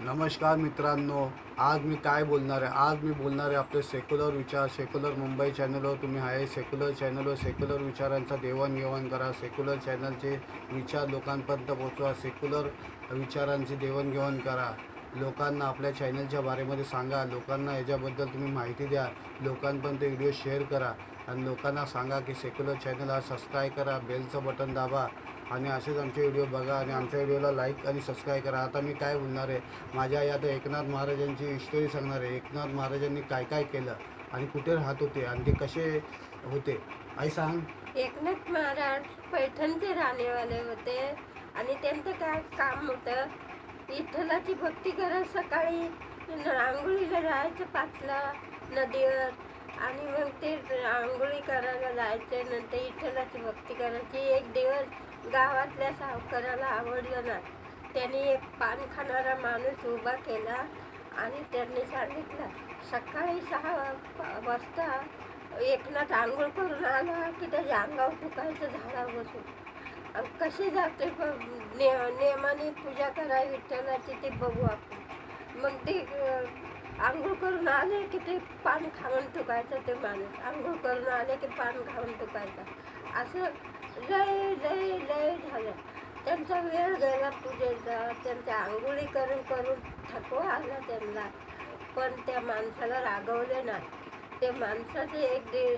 नमस्कार मित्रांनो आज मी काय बोलणार आहे? आज मी बोलणार आहे आपले सेक्युलर विचार सेक्युलर मुंबई चॅनलवर तुम्ही आहे सेक्युलर चॅनलवर सेक्युलर विचारांचा देवाणघेवाण करा. सेक्युलर चॅनलचे विचार लोकांपर्यंत पोचवा सेक्युलर विचारांची देवाणघेवाण करा. लोकांना आपल्या चॅनलच्या बारेमध्ये सांगा. लोकांना याच्याबद्दल तुम्ही माहिती द्या. लोकांपर्यंत व्हिडिओ शेअर करा. आणि लोकांना सांगा की सेक्युलर चॅनल हा सबस्क्राईब करा. बेलचं बटन दाबा. आणि असेच आमचे व्हिडिओ बघा आणि आमच्या व्हिडिओला लाईक आणि सबस्क्राईब करा. आता मी काय बोलणार आहे? माझ्या आई आता एकनाथ महाराजांची स्टोरी सांगणार आहे. एकनाथ महाराजांनी काय काय केलं आणि कुठे राहत होते आणि ते कसे होते? आई सांग. एकनाथ महाराज पैठणचे राहणेवाले होते आणि त्यांचं काय काम होतं? विठ्ठलाची भक्ती करत सकाळी रांगोळीला जायचं पाचला नदीवर आणि मग ते रांगोळी करायला जायचं नंतर विठ्ठलाची भक्ती करायची. एक दिवस गावातल्या सावकाराला आवडलं. ना त्यांनी एक पान खाणारा माणूस उभा केला आणि त्यांनी सांगितलं सकाळी सहा वाजता एकनाथ आंघोळ करून आला की त्याच्या अंगावर टुकायचं झाडा बसून. कसे जाते ने नियमाने पूजा करा विठ्ठलाची ते बघू आपण. मग ते आंघोळ करून आले की ते पान खाऊन टुकायचं ते माणूस. आंघोळ करून आले की पान खाऊन टुकायचं असं लय लय लय झालं. त्यांचा वेळ गेला पूजेचा त्यांच्या आंघोळी करून करून थकवा आला त्यांना. पण त्या माणसाला रागवले नाही. ते माणसाचे एक दे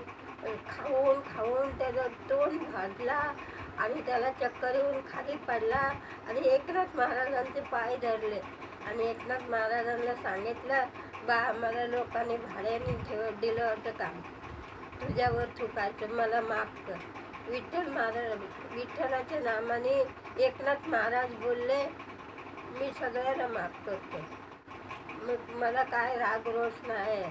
खाऊन खाऊन त्याचं तोंड भाजला आणि त्याला चक्कर येऊन खाली पडला आणि एकनाथ महाराजांचे पाय धरले. आणि एकनाथ महाराजांना सांगितलं बा आम्हाला लोकांनी भाड्याने ठेव दिलं होतं काम. तुझ्यावर थुकायचं मला माफ कर. विठ्ठल महाराज विठ्ठलाच्या नामाने एकनाथ महाराज बोलले मी सगळ्यांना माफ करतो. मग मला काय राग रोष नाही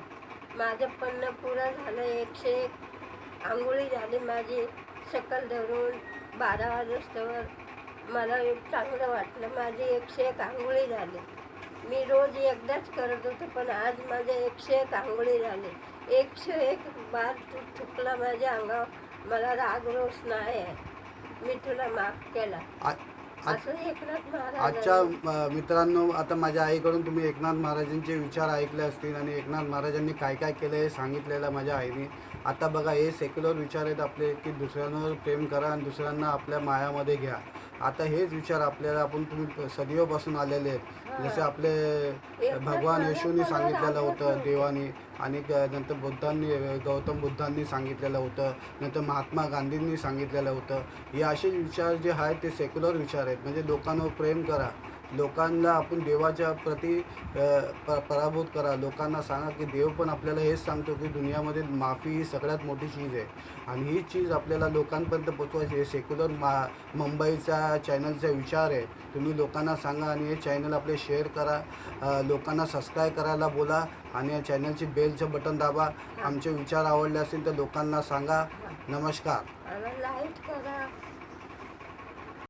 माझं पन्न पुरं झालं एकशे एक आंघोळी झाली माझी. शकल धरून बारा वाजस्तवर मला चांगलं वाटलं माझी एकशे एक आंघोळी झाली. मी रोज एकदाच करत होतो पण आज माझे एकशे एक आंघोळी झाले. एकशे एक बार तू थुकला माझ्या अंगावर. मला राग रोष नाही. आहे मी तुला माफ केला. आ- आ- असं एकनाथ महाराज आजच्या मित्रांनो आता माझ्या आईकडून तुम्ही एकनाथ महाराजांचे विचार ऐकले असतील आणि एकनाथ महाराजांनी काय काय केलं हे सांगितलेलं माझ्या आईने. आता बघा हे सेक्युलर विचार आहेत आपले की दुसऱ्यांवर प्रेम करा आणि दुसऱ्यांना आपल्या मायामध्ये घ्या. आता हेच विचार आपल्याला आपण तुम्ही सदैवपासून आलेले आहेत. जसे आपले भगवान येशूंनी सांगितलेलं होतं देवानी आणि नंतर बुद्धांनी गौतम बुद्धांनी सांगितलेलं होतं नंतर महात्मा गांधींनी सांगितलेलं होतं. हे असे विचार जे आहेत ते सेक्युलर विचार आहेत. म्हणजे लोकांवर प्रेम करा. लोकांना आपण देवाच्या प्रती प पराभूत करा. लोकांना सांगा की देव पण आपल्याला हेच सांगतो की दुनियामध्ये माफी ही सगळ्यात मोठी चीज आहे. आणि ही चीज आपल्याला लोकांपर्यंत पोचवायची आहे. सेक्युलर मा मुंबईचा चॅनलचा विचार आहे. तुम्ही लोकांना सांगा आणि हे चॅनल आपले शेअर करा. लोकांना सबस्क्राईब करायला बोला आणि या चॅनलची बेलचं बटन दाबा. आमचे विचार आवडले असतील तर लोकांना सांगा. नमस्कार. करा.